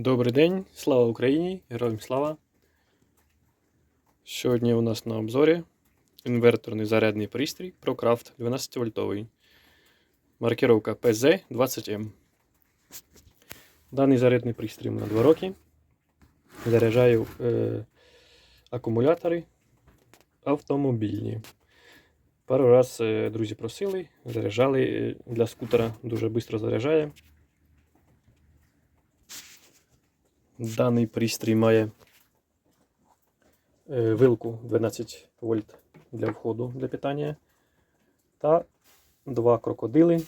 Добрий день, слава Україні, героям слава. Сьогодні у нас на обзорі інверторний зарядний пристрій ProCraft 12 вольтовий. Маркировка PZ20M. Даний зарядний пристрій на 2 роки. Заряджаю е, акумулятори автомобільні. Пару раз е, друзі просили, заряджали е, для скутера, дуже швидко заряджає. Даний пристрій має е, вилку 12 вольт для входу для питання та два крокодили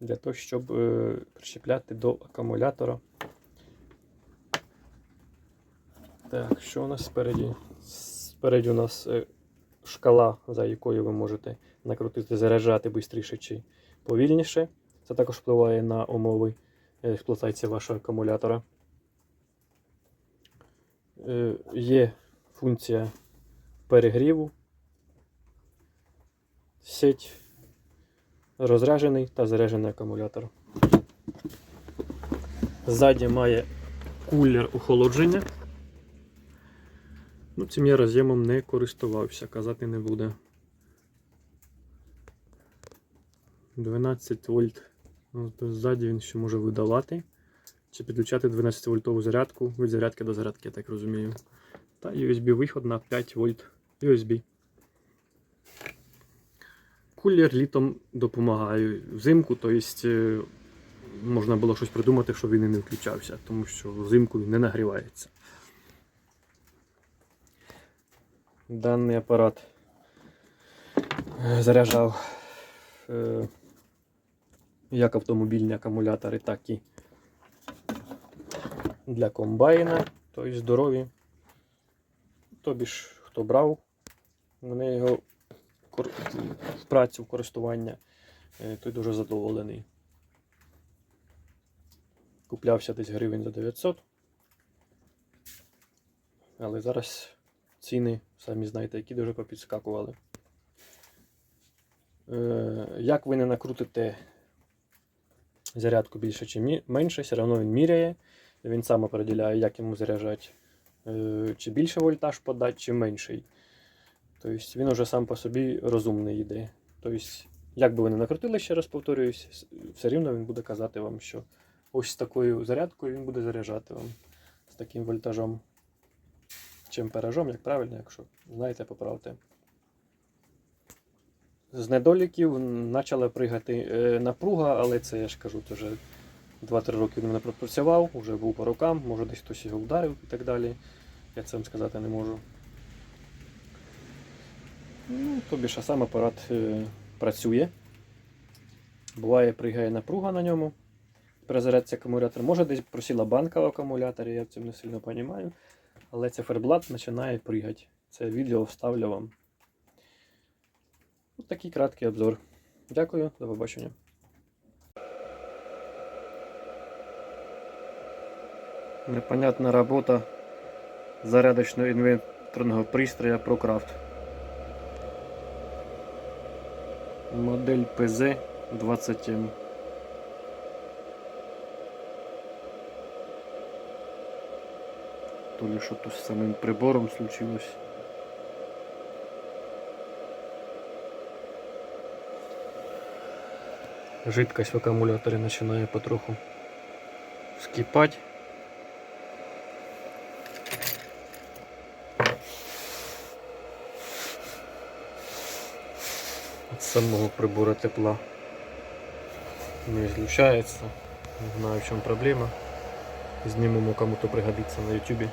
для того, щоб е, прищепляти до акумулятора. Так, що у нас спереді? Спереді у нас е, шкала, за якою ви можете накрутити, заряджати швидше чи повільніше. Це також впливає на умови експлуатації вашого акумулятора. Е, Є функція перегріву, сеть, розряджений та заряджений акумулятор. Ззаді має кулер охолодження. Ну, цим я роз'ємом не користувався, казати не буде. 12 вольт. Ну, Ззаді він ще може видавати. Чи підключати 12 вольтову зарядку від зарядки до зарядки, я так розумію. Та USB виход на 5 вольт USB. Кулер літом допомагає взимку, тобто можна було щось придумати, щоб він і не включався, тому що взимку він не нагрівається. Даний апарат е, заряджав е, як автомобільні акумулятори, так і для комбайна, тобто здорові. Тобі ж, хто брав, вони його в працю користування, е, той дуже задоволений. Куплявся десь гривень за 900. Але зараз ціни, самі знаєте, які дуже попідскакували. Е, Як ви не накрутите зарядку більше чи менше, все одно він міряє. Він сам определяє, як йому заряджати, е, чи більше вольтаж подати, чи менший. Тобто він уже сам по собі розумний йде. Тобто, як би ви не накрутили, ще раз повторююсь, все рівно він буде казати вам, що ось з такою зарядкою він буде заряджати вам з таким вольтажом. Чим пережом, як правильно, якщо знаєте, поправте. З недоліків почала пригати е, напруга, але це я ж кажу, вже 2-3 роки він мене пропрацював, вже був по рукам, може десь хтось його вдарив і так далі. Я це вам сказати не можу. Ну, Тобі ж сам апарат е, працює. Буває, пригає напруга на ньому. При зарядці акумулятора. Може десь просіла банка в акумуляторі, я в цьому не сильно розумію. Але циферблат починає пригати. Це відео вставлю вам. Ось такий краткий обзор. Дякую, до побачення. Непонятна робота зарядочного інвенторного пристрою ProCraft. Модель PZ20M. То ли что-то с самим прибором случилось. Жидкость в аккумуляторе начинает потроху вскипать. От самого прибора тепла не излучается. Не знаю в чем проблема. Знімемо кому-то пригодится на ютубе.